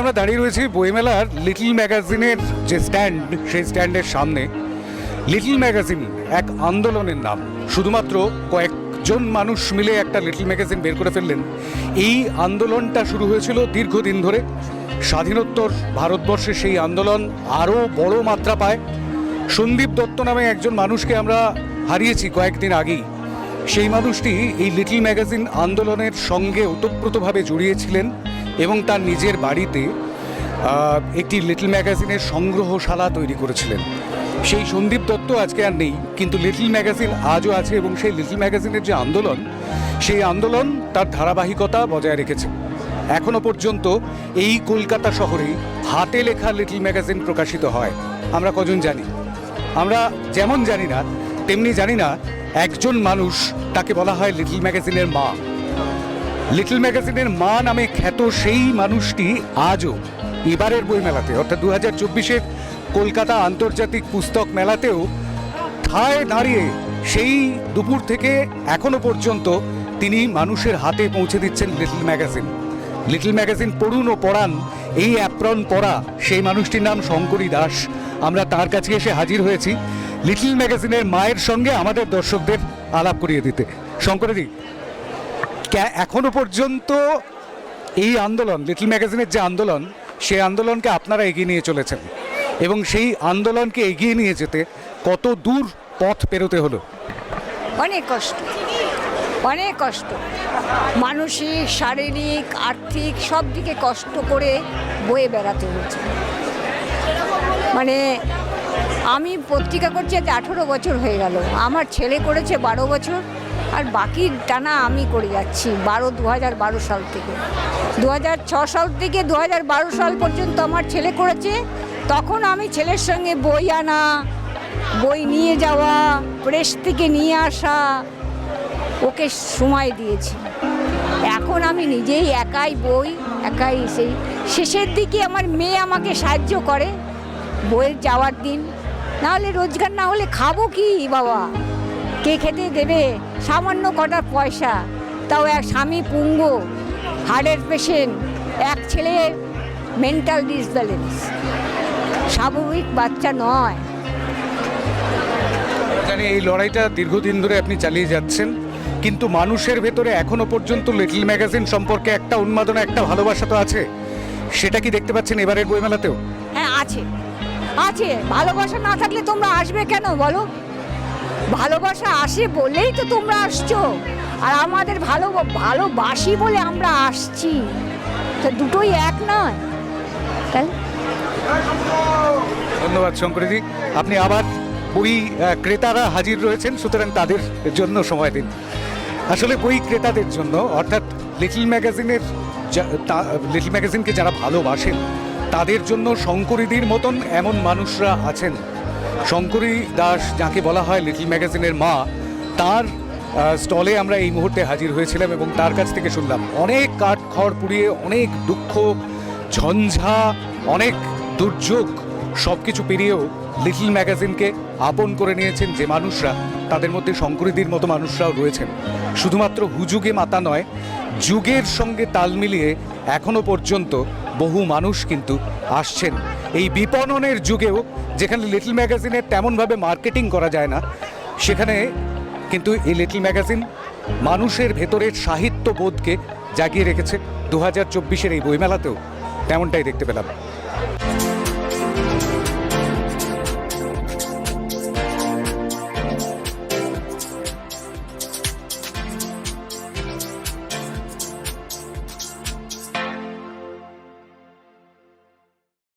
আমরা দাঁড়িয়ে রয়েছি বইমেলার লিটল ম্যাগাজিনের যে স্ট্যান্ড, সেই স্ট্যান্ডের সামনে। লিটল ম্যাগাজিন এক আন্দোলনের নাম। শুধুমাত্র কয়েকজন মানুষ মিলে একটা লিটল ম্যাগাজিন বের করে ফেললেন। এই আন্দোলনটা শুরু হয়েছিল দীর্ঘদিন ধরে। স্বাধীনোত্তর ভারতবর্ষে সেই আন্দোলন আরও বড় মাত্রা পায়। সন্দীপ দত্ত নামে একজন মানুষকে আমরা হারিয়েছি কয়েকদিন আগেই। সেই মানুষটি এই লিটল ম্যাগাজিন আন্দোলনের সঙ্গে ওতপ্রোতভাবে জড়িয়েছিলেন এবং তার নিজের বাড়িতে একটি লিটল ম্যাগাজিনের সংগ্রহশালা তৈরি করেছিলেন। সেই সন্দীপ দত্ত আজকে আর নেই, কিন্তু লিটল ম্যাগাজিন আজও আছে এবং সেই লিটল ম্যাগাজিনের যে আন্দোলন, সেই আন্দোলন তার ধারাবাহিকতা বজায় রেখেছে। এখনও পর্যন্ত এই কলকাতা শহরেই হাতে লেখা লিটল ম্যাগাজিন প্রকাশিত হয়। আমরা কজন জানি? আমরা যেমন জানি না, তেমনি জানি না একজন মানুষ, তাকে বলা হয় লিটল ম্যাগাজিনের মা। লিটল ম্যাগাজিনের মা নামে খ্যাত সেই মানুষটি আজও এবারের বইমেলাতে, অর্থাৎ দু হাজার চব্বিশের কলকাতা আন্তর্জাতিক পুস্তক মেলাতেও ঠায় দাঁড়িয়ে সেই দুপুর থেকে এখনও পর্যন্ত তিনি মানুষের হাতে পৌঁছে দিচ্ছেন লিটল ম্যাগাজিন। লিটল ম্যাগাজিন পড়ুন ও পড়ান, এই অ্যাপ্রন পড়া সেই মানুষটির নাম শঙ্করী দাস। আমরা তার কাছে এসে হাজির হয়েছি লিটল ম্যাগাজিনের মায়ের সঙ্গে আমাদের দর্শকদের আলাপ করিয়ে দিতে। শঙ্করী কে- এখনও পর্যন্ত এই আন্দোলন, লিটল ম্যাগাজিনের যে আন্দোলন, সেই আন্দোলনকে আপনারা এগিয়ে নিয়ে চলেছেন। এবং সেই আন্দোলনকে এগিয়ে নিয়ে যেতে কত দূর পথ পেরোতে হলো? অনেক কষ্ট। অনেক কষ্ট। মানসিক শারীরিক, আর্থিক সব দিকে কষ্ট করে বয়ে বেড়াতে হয়েছে মানে আমি পত্রিকা করছি, আজ আঠেরো বছর হয়ে গেল। আমার ছেলে করেছে বারো বছর আর বাকি টানা আমি করে যাচ্ছি, বারো দু সাল থেকে। দু সাল থেকে দু হাজার বারো সাল পর্যন্ত আমার ছেলে করেছে, তখন আমি ছেলের সঙ্গে বই আনা, বই নিয়ে যাওয়া প্রেস থেকে নিয়ে আসা, ওকে সময় দিয়েছি। এখন আমি নিজেই একাই বই, একাই সেই, শেষের দিকে আমার মেয়ে আমাকে সাহায্য করে, বইয়ের যাওয়ার দিন। না হলে রোজগার না হলে খাব কি বাবা? কে খেতে দেবে? সামান্য কটা পয়সা। তাও এক স্বামী পুঙ্গ হার্টের পেশেন্ট এক ছেলে মেন্টাল ডিসব্যালেন্স স্বাভাবিক বাচ্চা নয়। জানি এই লড়াইটা দীর্ঘদিন ধরে আপনি চালিয়ে যাচ্ছেন কিন্তু মানুষের ভেতরে এখনও পর্যন্ত লিটল ম্যাগাজিন সম্পর্কে একটা উন্মাদনা একটা ভালোবাসা তো আছে। সেটা কি দেখতে পাচ্ছেন এবারের বইমেলাতেও? হ্যাঁ আছে। আছে। ভালোবাসা না থাকলে তোমরা আসবে কেন বলো? ভালোবাসা আসে বলেই তো তোমরা আসছো। আর আমাদের ভালো, ভালোবাসি বলে আমরা আসছি। তো দুটোই এক নয়। তাই? ধন্যবাদ শঙ্করীজি। আপনি আবার বই ক্রেতারা হাজির রয়েছেন, সুতরাং তাদের জন্য সময় দিন। আসলে বই ক্রেতাদের জন্য, অর্থাৎ লিটল ম্যাগাজিনের লিটল ম্যাগাজিনকে যারা ভালোবাসেন, তাদের জন্য শঙ্করীদির মতন এমন মানুষরা আছেন। শঙ্করী দাস, যাকে বলা হয় লিটল ম্যাগাজিনের মা, তার স্টলে আমরা এই মুহূর্তে হাজির হয়েছিলাম এবং তার কাছ থেকে শুনলাম। অনেক কাঠ খড় পুড়িয়ে অনেক দুঃখ, ঝঞ্ঝা, অনেক দুর্যোগ সব কিছু পেরিয়েও লিটল ম্যাগাজিনকে আপন করে নিয়েছেন যে মানুষরা, তাদের মধ্যে শঙ্করীদির মতো মানুষরাও রয়েছেন। শুধুমাত্র হুজুগে মাতা নয়, যুগের সঙ্গে তাল মিলিয়ে এখনও পর্যন্ত বহু মানুষ কিন্তু আসছেন। এই বিপণনের যুগেও যেখানে লিটল ম্যাগাজিনের তেমনভাবে মার্কেটিং করা যায় না, সেখানে কিন্তু এই লিটল ম্যাগাজিন মানুষের ভেতরের সাহিত্য বোধকে জাগিয়ে রেখেছে। দু হাজার চব্বিশের এই বইমেলাতেও তেমনটাই দেখতে পেলাম।